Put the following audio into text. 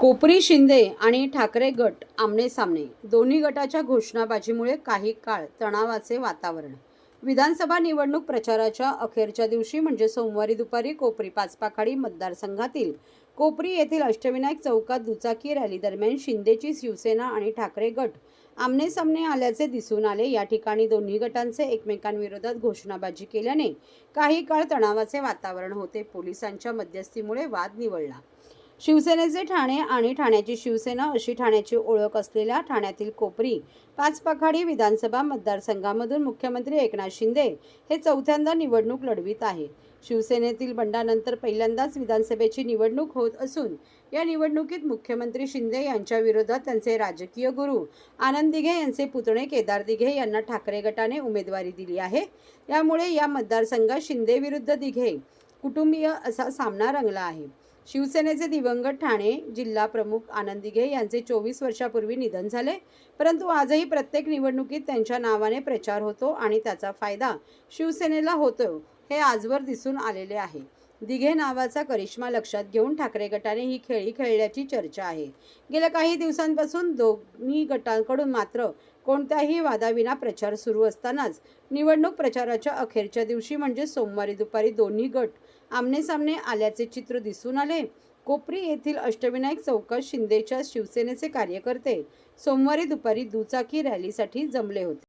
कोपरी शिंदे आणि ठाकरे गट आमने सामने. दोन्ही गटाच्या घोषणाबाजीमुळे काही काळ तणावाचे वातावरण. विधानसभा निवडणूक प्रचाराच्या अखेरच्या दिवशी म्हणजे सोमवारी दुपारी कोपरी पाचपाखाडी मतदारसंघातील कोपरी येथील अष्टविनायक चौकात दुचाकी रॅली दरम्यान शिंदेची शिवसेना आणि ठाकरे गट आमने सामने आल्याचे दिसून आले. या ठिकाणी दोन्ही गटांचे एकमेकांविरोधात घोषणाबाजी केल्याने काही काळ तणावाचे वातावरण होते. पोलिसांच्या मध्यस्थीमुळे वाद निवडला शिवसेनेचे ठाणे आणि ठाण्याची शिवसेना अशी ठाण्याची ओळख असलेल्या ठाण्यातील कोपरी पाच पखाडी विधानसभा मतदारसंघामधून मुख्यमंत्री एकनाथ शिंदे हे चौथ्यांदा निवडणूक लढवित आहे शिवसेनेतील बंडानंतर पहिल्यांदाच विधानसभेची निवडणूक होत असून या निवडणुकीत मुख्यमंत्री शिंदे यांच्या विरोधात त्यांचे राजकीय गुरु आनंद दिघे यांचे पुतणे केदार दिघे यांना ठाकरे गटाने उमेदवारी दिली आहे. यामुळे या मतदारसंघात शिंदे विरुद्ध दिघे कुटुंबीय असा सामना रंगला आहे. शिवसेनेचे दिवंगत ठाणे जिल्हा प्रमुख आनंद दिघे यांचे चोवीस वर्षापूर्वी निधन झाले. परंतु आजही प्रत्येक निवडणुकीत त्यांच्या नावाने प्रचार होतो आणि त्याचा फायदा शिवसेनेला होतो हे आजवर दिसून आलेले आहे. दिघे नावाचा करिश्मा लक्षात घेऊन ठाकरे गटाने ही खेळी खेळल्याची चर्चा आहे. गेल्या काही दिवसांपासून दोन्ही गटांकडून मात्र कोणत्याही वादाविना प्रचार सुरू असतानाच निवडणूक प्रचाराच्या अखेरच्या दिवशी म्हणजे सोमवारी दुपारी दोन्ही गट आमनेसामने आल्याचे चित्र दिसून आले. कोपरी येथील अष्टविनायक चौकात शिंदेच्या शिवसेनेचे कार्यकर्ते सोमवारी दुपारी दुचाकी रॅलीसाठी जमले होते.